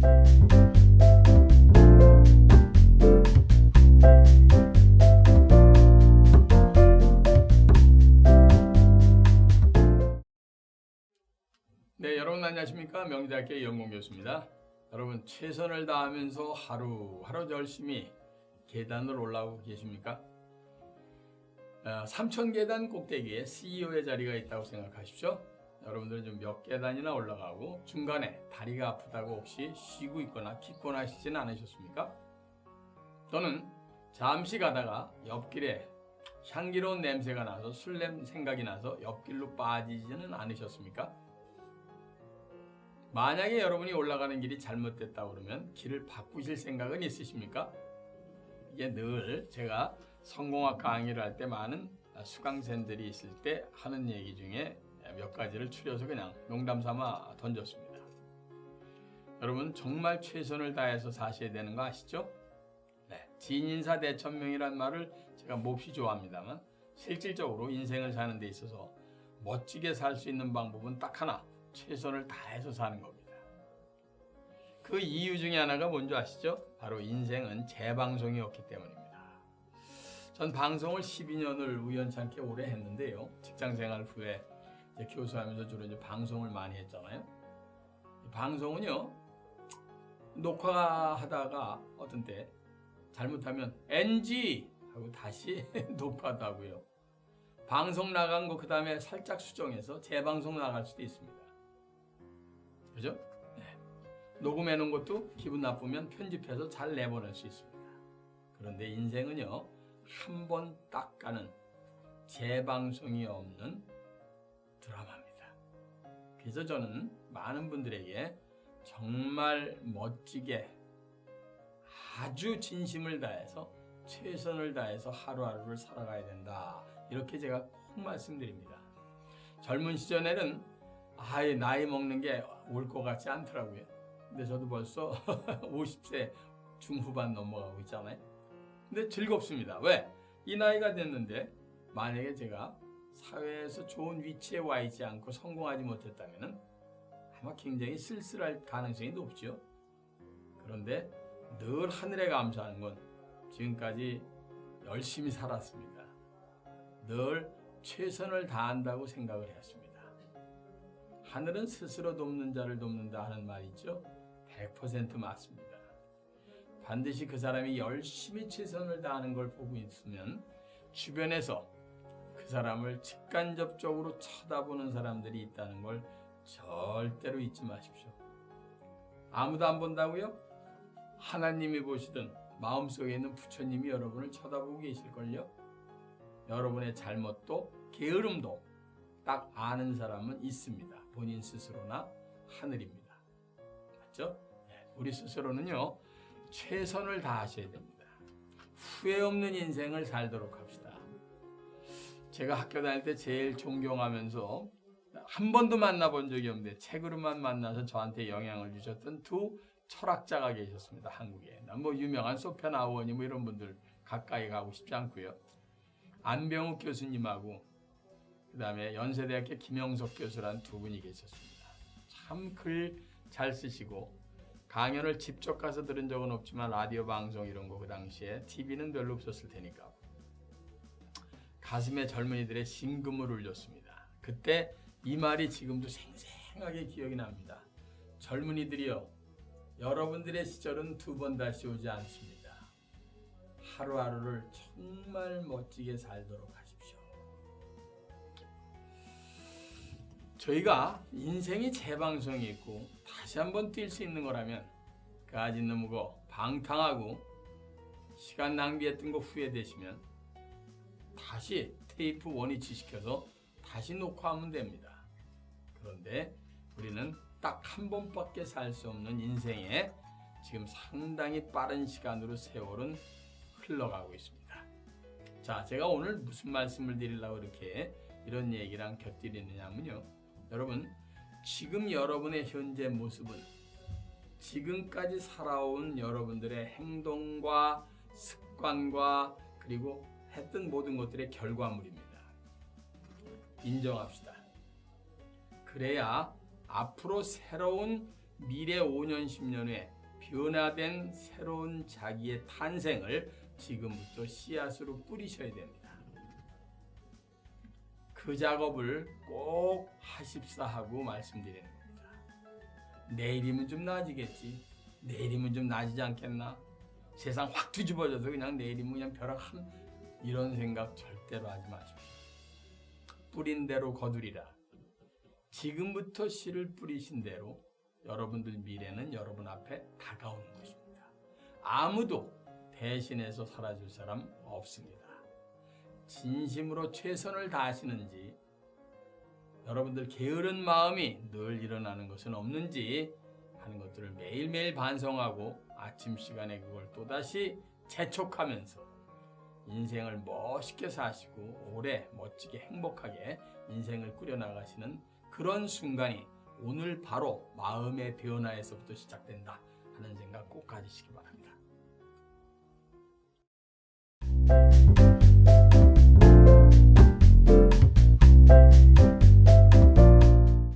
네, 여러분 안녕하십니까? 명대학교 이영공 교수입니다. 여러분 최선을 다하면서 하루 하루 열심히 계단을 올라오고 계십니까? 아, 3천 계단 꼭대기에 CEO의 자리가 있다고 생각하십시오. 여러분들은 좀 몇 계단이나 올라가고 중간에 다리가 아프다고 혹시 쉬고 있거나 기거나 하시지는 않으셨습니까? 또는 잠시 가다가 옆길에 향기로운 냄새가 나서 술냄 생각이 나서 옆길로 빠지지는 않으셨습니까? 만약에 여러분이 올라가는 길이 잘못됐다 그러면 길을 바꾸실 생각은 있으십니까? 이게 늘 제가 성공학 강의를 할 때 많은 수강생들이 있을 때 하는 얘기 중에 몇 가지를 추려서 그냥 농담 삼아 던졌습니다. 여러분 정말 최선을 다해서 사셔야 되는 거 아시죠? 네, 진인사 대천명이란 말을 제가 몹시 좋아합니다만 실질적으로 인생을 사는 데 있어서 멋지게 살 수 있는 방법은 딱 하나 최선을 다해서 사는 겁니다. 그 이유 중에 하나가 뭔지 아시죠? 바로 인생은 재방송이었기 때문입니다. 전 방송을 12년을 우연찮게 오래 했는데요. 직장 생활 후에 교수하면서 주로 이제 방송을 많이 했잖아요. 방송은요, 녹화하다가 어떤 때 잘못하면 NG 하고 다시 녹화도 하고요. 방송 나간 거 그 다음에 살짝 수정해서 재방송 나갈 수도 있습니다. 그죠? 네. 녹음해 놓은 것도 기분 나쁘면 편집해서 잘 내보낼 수 있습니다. 그런데 인생은요, 한 번 딱 가는 재방송이 없는 드라마입니다. 그래서 저는 많은 분들에게 정말 멋지게 아주 진심을 다해서 최선을 다해서 하루하루를 살아가야 된다. 이렇게 제가 꼭 말씀드립니다. 젊은 시절에는 아예 나이 먹는 게 올 것 같지 않더라고요. 근데 저도 벌써 50세 중후반 넘어가고 있잖아요. 근데 즐겁습니다. 왜? 이 나이가 됐는데 만약에 제가 사회에서 좋은 위치에 와 있지 않고 성공하지 못했다면 아마 굉장히 쓸쓸할 가능성이 높죠. 그런데 늘 하늘에 감사하는 건 지금까지 열심히 살았습니다. 늘 최선을 다한다고 생각을 했습니다. 하늘은 스스로 돕는 자를 돕는다 하는 말 있죠? 100% 맞습니다. 반드시 그 사람이 열심히 최선을 다하는 걸 보고 있으면 주변에서 그 사람을 직간접적으로 쳐다보는 사람들이 있다는 걸 절대로 잊지 마십시오. 아무도 안 본다고요? 하나님이 보시든 마음속에 있는 부처님이 여러분을 쳐다보고 계실걸요? 여러분의 잘못도 게으름도 딱 아는 사람은 있습니다. 본인 스스로나 하늘입니다. 맞죠? 네, 우리 스스로는요, 최선을 다하셔야 됩니다. 후회 없는 인생을 살도록 합시다. 제가 학교 다닐 때 제일 존경하면서 한 번도 만나본 적이 없는데 책으로만 만나서 저한테 영향을 주셨던 두 철학자가 계셨습니다. 한국에. 뭐 유명한 소펜하우어니 뭐 이런 분들 가까이 가고 싶지 않고요. 안병욱 교수님하고 그다음에 연세대학교 김영석 교수란 두 분이 계셨습니다. 참 글 잘 쓰시고 강연을 직접 가서 들은 적은 없지만 라디오 방송 이런 거 그 당시에 TV는 별로 없었을 테니까 가슴에 젊은이들의 심금을 울렸습니다. 그때 이 말이 지금도 생생하게 기억이 납니다. 젊은이들이여 여러분들의 시절은 두 번 다시 오지 않습니다. 하루하루를 정말 멋지게 살도록 하십시오. 저희가 인생이 재방송이 있고 다시 한번 뛸 수 있는 거라면 까짓 놈거 방탕하고 시간 낭비했던 거 후회되시면 다시 테이프 원위치 시켜서 다시 녹화하면 됩니다. 그런데 우리는 딱 한 번밖에 살 수 없는 인생에 지금 상당히 빠른 시간으로 세월은 흘러가고 있습니다. 자, 제가 오늘 무슨 말씀을 드리려고 이렇게 이런 얘기랑 곁들이느냐면요. 여러분, 지금 여러분의 현재 모습은 지금까지 살아온 여러분들의 행동과 습관과 그리고 했던 모든 것들의 결과물입니다. 인정합시다. 그래야 앞으로 새로운 미래 5년 10년 후에 변화된 새로운 자기의 탄생을 지금부터 씨앗으로 뿌리셔야 됩니다. 그 작업을 꼭 하십사 하고 말씀드리는 겁니다. 내일이면 좀 나아지겠지. 내일이면 좀 나아지지 않겠나? 세상 확 뒤집어져도 그냥 내일이면 그냥 벼락함 이런 생각 절대로 하지 마십시오. 뿌린 대로 거두리라. 지금부터 씨를 뿌리신 대로 여러분들 미래는 여러분 앞에 다가오는 것입니다. 아무도 대신해서 살아줄 사람 없습니다. 진심으로 최선을 다하시는지 여러분들 게으른 마음이 늘 일어나는 것은 없는지 하는 것들을 매일매일 반성하고 아침 시간에 그걸 또다시 재촉하면서 인생을 멋있게 사시고 오래 멋지게 행복하게 인생을 꾸려나가시는 그런 순간이 오늘 바로 마음의 변화에서부터 시작된다 하는 생각 꼭 가지시기 바랍니다.